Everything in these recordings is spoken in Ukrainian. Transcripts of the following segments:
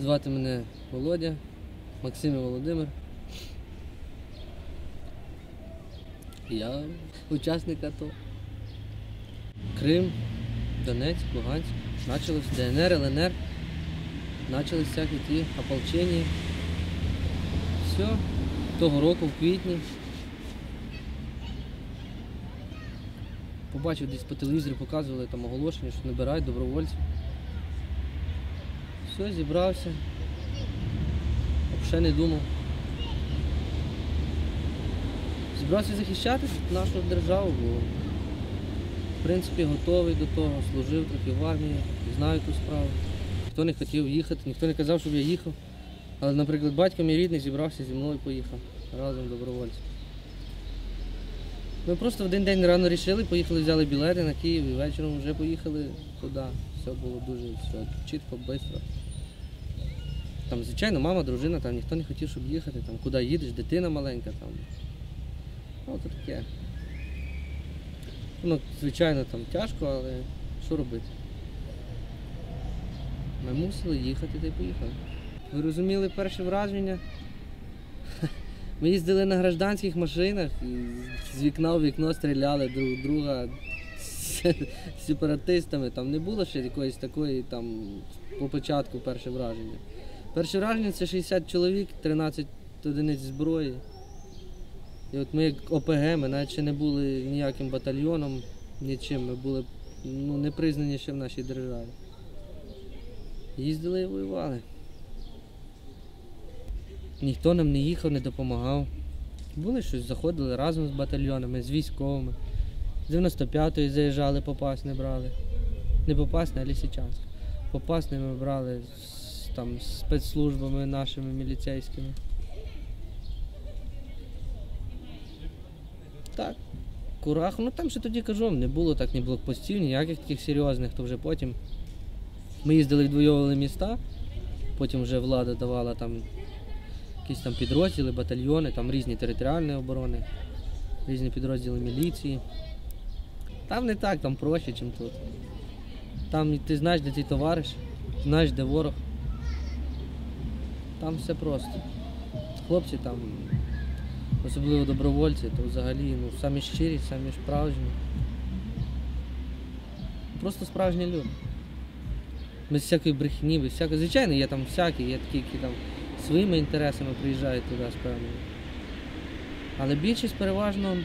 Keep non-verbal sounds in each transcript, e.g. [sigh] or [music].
Звати мене Володя, Максим і Володимир. Я учасник АТО. Крим, Донецьк, Луганськ. Началось ДНР, ЛНР. Начались всякі ті ополчення. Все. Того року, в квітні. Побачив десь по телевізорі показували там оголошення, що набирають добровольців. Все, зібрався. Ще не думав. Зібрався захищати нашу державу, бо в принципі готовий до того, служив трохи в армії, знаю ту справу. Ніхто не хотів їхати, ніхто не казав, щоб я їхав. Але, наприклад, батько мій рідний зібрався зі мною і поїхав разом добровольцем. Ми просто в один день рано рішили, поїхали, взяли білети на Київ і вечором вже поїхали туди. Все було дуже все чітко, швидко. Там, звичайно, мама, дружина, там ніхто не хотів, щоб їхати, там, куди їдеш, дитина маленька там. Ну, то таке. Ну, звичайно, там тяжко, але що робити? Ми мусили їхати та й поїхали. Ви розуміли перше враження? [laughs] Ми їздили на гражданських машинах з вікна в вікно стріляли друг друга з [laughs] сепаратистами. Там не було ще якоїсь такої там по початку перше враження. Перше враження це 60 чоловік, 13 одиниць зброї. І от ми як ОПГ, ми ще не були ніяким батальйоном, нічим. Ми були ну, не признані ще в нашій державі. Їздили і воювали. Ніхто нам не їхав, не допомагав. Були щось, заходили разом з батальйонами, з військовими. З 95-ї заїжджали, попас не брали. Не попасне, а Лісичанськ. Попасне ми брали з, там, спецслужбами нашими міліцейськими. Так. Курах, ну там ще тоді кажу, не було так ні блокпостів, ніяких таких серйозних, то вже потім. Ми їздили, відвоювали міста, потім вже влада давала там якісь там підрозділи, батальйони, там різні територіальні оборони, різні підрозділи міліції. Там не так, там проще, ніж тут. Там ти знаєш, де твій товариш, знаєш, де ворог. Там все просто. Хлопці там, особливо добровольці, то взагалі ну, самі щирі, самі справжні. Просто справжні люди. Без всякої брехні, без всякої. Звичайно, є там всякі, є такі, які там своїми інтересами приїжджають туди з певними. Але більшість переважно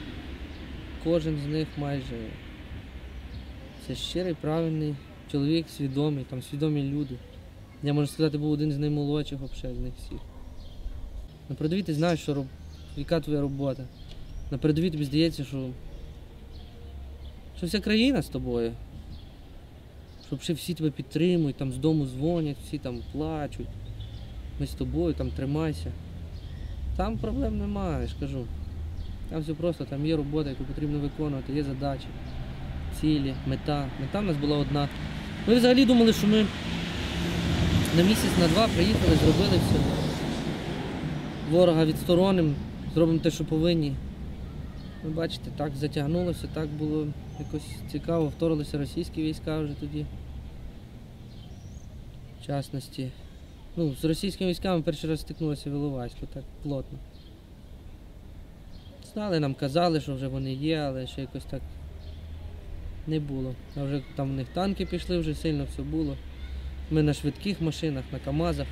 кожен з них майже це щирий, правильний чоловік, свідомий, там свідомі люди. Я можу сказати, був один з наймолодших взагалі з них всіх. На передовій ти знаєш, що роб... яка твоя робота. На передовій тобі здається, що... що вся країна з тобою. Що ще всі тебе підтримують, там з дому дзвонять, всі там плачуть. Ми з тобою, там тримайся. Там проблем немає, я ж кажу. Там все просто, там є робота, яку потрібно виконувати, є задачі, цілі, мета. Мета в нас була одна. Ми взагалі думали, що ми на місяць, на два приїхали, зробили все. Ворога відсторонимо, зробимо те, що повинні. Ви бачите, так затягнулося, так було якось цікаво, вторглися російські війська вже тоді. В частності. Ну, з російськими військами перший раз стикнулося в Іловайську, так плотно. Знали, нам казали, що вже вони є, але ще якось так не було. А вже там в них танки пішли, вже сильно все було. Ми на швидких машинах, на КАМАЗах,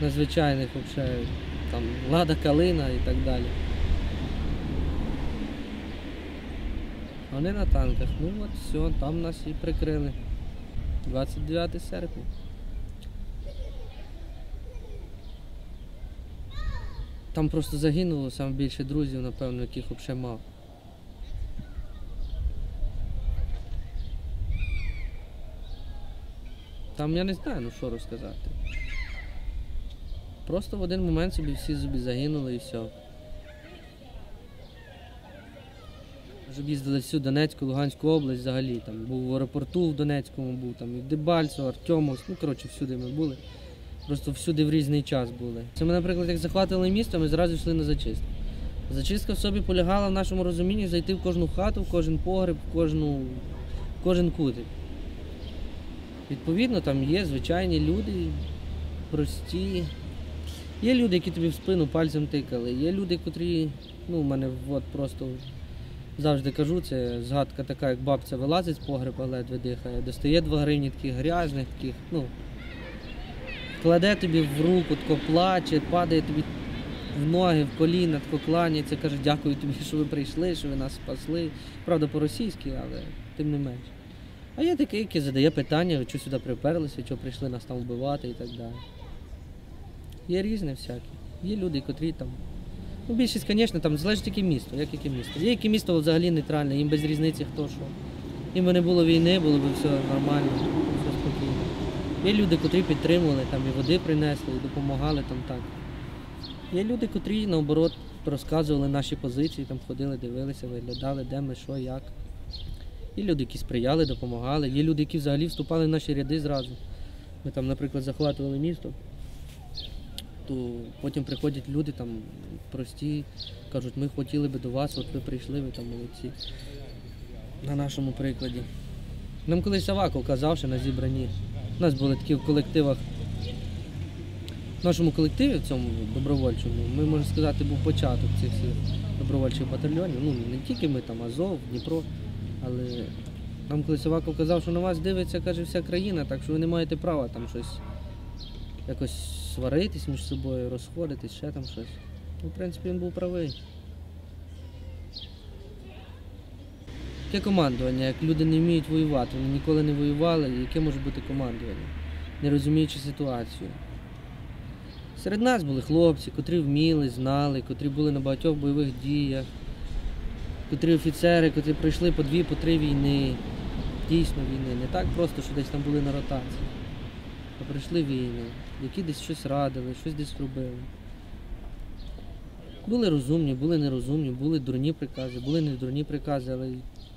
на звичайних взагалі, там Лада Калина і так далі. Вони на танках. Ну от все, там нас і прикрили. 29 серпня. Там просто загинуло саме більше друзів, напевно, яких взагалі мав. Там я не знаю, ну що розказати. Просто в один момент собі всі зубі загинули і все. Вже їздили всю Донецьку, Луганську область взагалі. Там був в аеропорту в Донецькому, був там і в Дебальцево, Артемовськ, ну коротше, всюди ми були. Просто всюди в різний час були. Це ми, наприклад, як захватили місто, ми зразу йшли на зачистку. Зачистка в собі полягала в нашому розумінні зайти в кожну хату, в кожен погреб, в кожну, в кожен кутик. Відповідно, там є звичайні люди, прості. Є люди, які тобі в спину пальцем тикали. Є люди, котрі, ну, в мене от просто завжди кажу, це згадка така, як бабця вилазить з погреба, ледве дихає, достає два гривні таких грязних, таких, ну, кладе тобі в руку, тако плаче, падає тобі в ноги, в коліна, тако кланяється, каже, дякую тобі, що ви прийшли, що ви нас спасли. Правда, по-російськи, але тим не менш. А є такий, який задає питання, що сюди приперлися, що прийшли нас там вбивати і так далі. Є різне всяке. Є люди, котрі там. Ну, більшість, звісно, там залежить яке місто, як яке місто. Є яке місто взагалі нейтральне, їм без різниці хто що. Їм би не було війни, було б все нормально, все спокійно. Є люди, котрі підтримували, там і води принесли, і допомагали там так. Є люди, котрі, наоборот, розказували наші позиції, там ходили, дивилися, виглядали, де ми, що, як. Є люди, які сприяли, допомагали. Є люди, які взагалі вступали в наші ряди зразу. Ми там, наприклад, захватували місто, то потім приходять люди там прості, кажуть, ми хотіли би до вас, от ви прийшли, ви там молодці. На нашому прикладі. Нам колись Аваков казав, що на зібранні. У нас були такі в колективах. В нашому колективі, в цьому добровольчому, ми можна сказати, був початок цих всіх добровольчих батальйонів. Ну, не тільки ми там, Азов, Дніпро. Але нам колись Аваков казав, що на вас дивиться, каже, вся країна, так що ви не маєте права там щось якось сваритись між собою, розходитись, ще там щось. Ну, в принципі, він був правий. Яке командування, як люди не вміють воювати, вони ніколи не воювали, яке може бути командування, не розуміючи ситуацію. Серед нас були хлопці, котрі вміли, знали, котрі були на багатьох бойових діях, котрі офіцери, котрі пройшли по дві, по три війни, дійсно війни. Не так просто, що десь там були на ротації. А пройшли війни, які десь щось радили, щось десь робили. Були розумні, були нерозумні, були дурні прикази, були не дурні прикази, але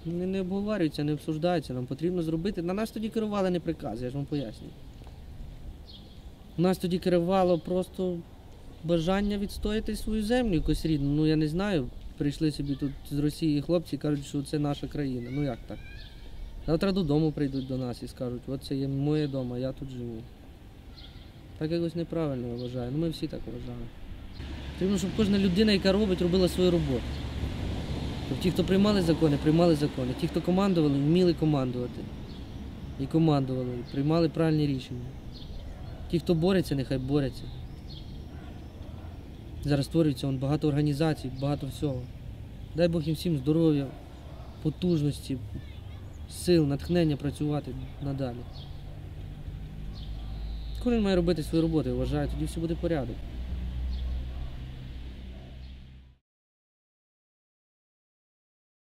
не, не обговорюються, не обсуждаються. Нам потрібно зробити. На нас тоді керували не прикази, я ж вам пояснюю. Нас тоді керувало просто бажання відстояти свою землю якось рідну. Ну я не знаю. Прийшли собі тут з Росії хлопці і кажуть, що це наша країна. Ну як так? Завтра додому прийдуть до нас і скажуть, от це є моє дома, я тут живу. Так якось неправильно я вважаю. Ну ми всі так вважаємо. Потрібно, щоб кожна людина, яка робить, робила свою роботу. Щоб ті, хто приймали закони, приймали закони. Ті, хто командували, вміли командувати. І командували, приймали правильні рішення. Ті, хто бореться, нехай борються. Зараз створюється вон, багато організацій, багато всього. Дай Бог їм всім здоров'я, потужності, сил, натхнення працювати надалі. Кожен має робити свою роботу, я вважаю, тоді все буде порядок.